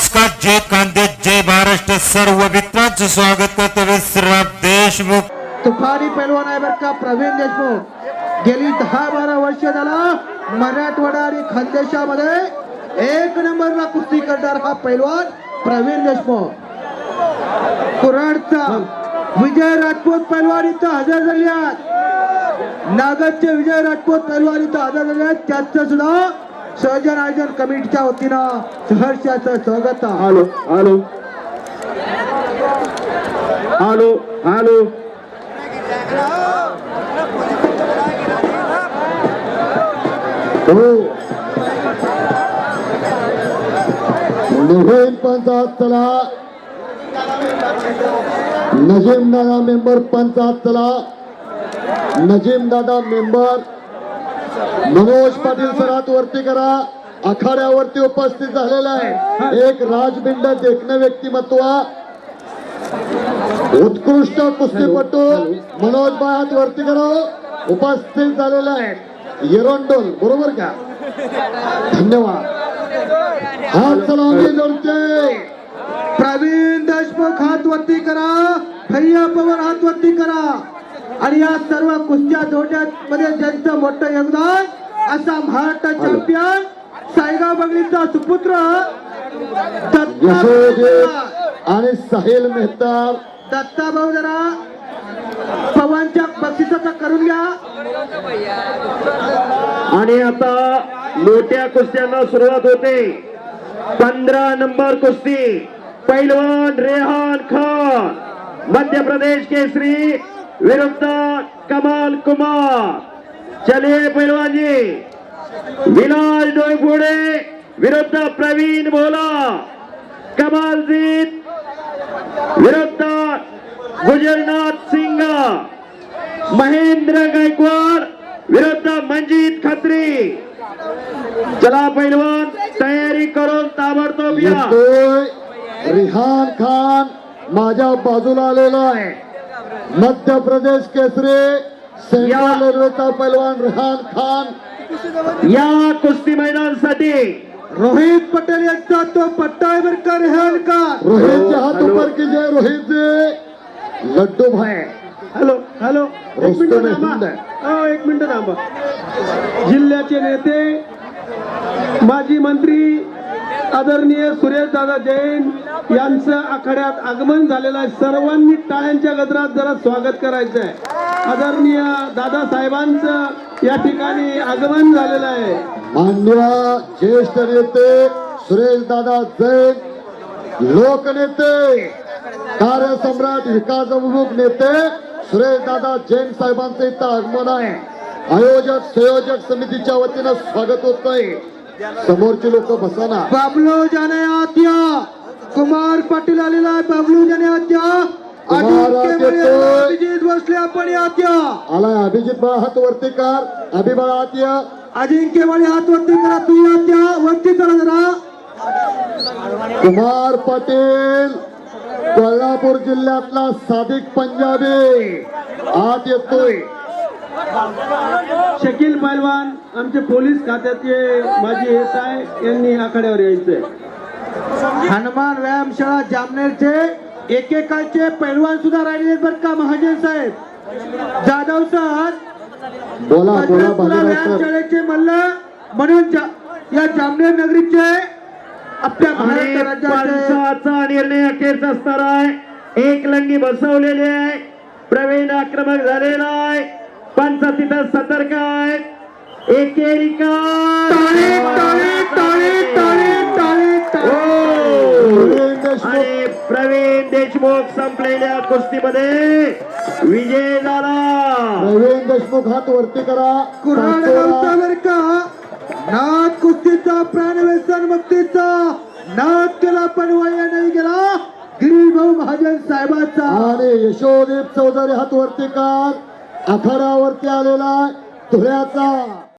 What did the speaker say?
नमस्कार जय कांदे जय महाराष्ट्र सर्व मित्रांचं स्वागत करतो विश्राम देशमुख. तुफानी पैलवान आहे बर का प्रवीण देशमुख. गेली दहा बारा वर्ष झाला मराठवाडा आणि खानदेशामध्ये एक नंबरला कुस्ती करणार हा पैलवान प्रवीण देशमुख. कुराडचा विजय राजपूत पैलवान इथं हजर झाले आहेत. नागदचे विजय राजपूत पैलवान इथं हजर झाले आहेत. त्याचं सुद्धा सहजन आयोजन कमिटीच्या वतीनं सहर्षाचं स्वागत. आलो हॅलो. Hello hello. हॅलो हो. नवीन पंचायत नजीम दादा मेंबर पंचायतला नजीम दादा मेंबर मनोज पाटील सरात वरती करा. आखाड्यावरती उपस्थित झालेला आहे. एक राजबिंड देखणं व्यक्तिमत्व. उत्कृष्ट कुस्तीपटू मनोज बायात वरती करा. उपस्थित झालेला आहे. येरोंडोल बरोबर का? धन्यवाद. हात सलामी जोडते प्रवीण देशमुख हात वरती करा. भैया पवार हात वरती करा. आणि या सर्व कुस्त्या जोड्यात मध्ये ज्यांचं मोठं योगदान असा महाराष्ट्र चॅम्पियन सायगाव बंगलीचा सुपुत्र आणि साहिल मेहता. दत्ता भाऊ जरा. पवनच्या बक्षिसाचा करून घ्या. आणि आता मोठ्या कुस्त्यांना सुरुवात होते. पंधरा नंबर कुस्ती. पैलवान रेहान खान. मध्य प्रदेश केसरी विरुद्ध कमाल कुमार चलिए पहलवान जी विलास डोईफोडे विरुद्ध प्रवीण भोला कमालजीत विरुद्ध गुजरनाथ सिंग महेंद्र गायकवाड विरुद्ध मंजित खत्री. चला पैलवान तयारी करून ताबडतोब या. रिहान खान माझ्या बाजूला आलेला आहे. मध्य प्रदेश केसरी सेंट्रल. रेल्वेचा पैलवान रिहान खान. या कुस्ती मैदानासाठी रोहित पटेल यांचा तो पट्टा आहे बरं का रेहान का? रोहितचे हात ऊपर कीजिए रोहितचे लड्डू भाई. Hello hello. एक मिनिट थांबा. हो, एक मिनिट थांबा. जिल्ह्याचे नेते माजी मंत्री आदरणीय सुरेश दादा जैन यांचं आखाड्यात आगमन झालेलं आहे. सर्वांनी टाळ्यांच्या गजरात जरा स्वागत करायचं आहे आदरणीय दादा साहेबांचं या ठिकाणी आगमन झालेलं आहे. मान्य ज्येष्ठ नेते सुरेश दादा जैन लोकनेते कार्यसम्राट विकास नेते सुरेश दादा जैन साहेबांचं इथं आगमन आहे. आयोजक संयोजक समितीच्या वतीनं स्वागत होत आहे समोरची लोक बसाना. बाबलू जाने आत्या कुमार पाटील आलेला आहे बाबलू जाने आत्या आत्या अभिजित भोसले आपण आत्या. आलाय अभिजित बाळा हात वरती कर. अभि बाळा हात या अजिंक्य बळे हात वरती करा तू आत्या. वरती करा जरा. कुमार पाटील कोल्हापूर जिल्ह्यातला सादिक पंजाबी. आत येतोय. शकील पैलवान आमचे पोलीस खात्याचे माजी एस आय यांनी आखाड्यावर यायचंय हनुमान व्यायामशाळा जामनेरचे एकेकाळचे पैलवान सुद्धा राहिले बरं का महाजन साहेब? जाधव सर बोला बोला व्यायामशाळेचे मल्ल म्हणून जा- या जामनेर नगरीचे आपल्या आणि महाराष्ट्र राज्याचे पंचाचा निर्णय अखेरचा असणार आहे एक लंगी बसवलेली आहे. प्रवीण आक्रमक झालेला आहे. पंच तिथं सतर्क आहे. एकेरिका टाळे टाळे टाळे टाळे टाळे टाळे. प्रवीण देशमुख. आणि प्रवीण देशमुख संपलेल्या कुस्तीमध्ये विजय झाला. प्रवीण देशमुख हात वरती करा. कुऱ्हाड. गावचा बर का नाथ कुस्तीचा प्राण व्यसन मुक्तीचा नाथ केला पण वाया नाही गेला. गिरीभाऊ महाजन साहेबाचा. आणि यशोदेव चौधरी हात वरती कर. आखाड्यावरती आलेला धुळ्याचा.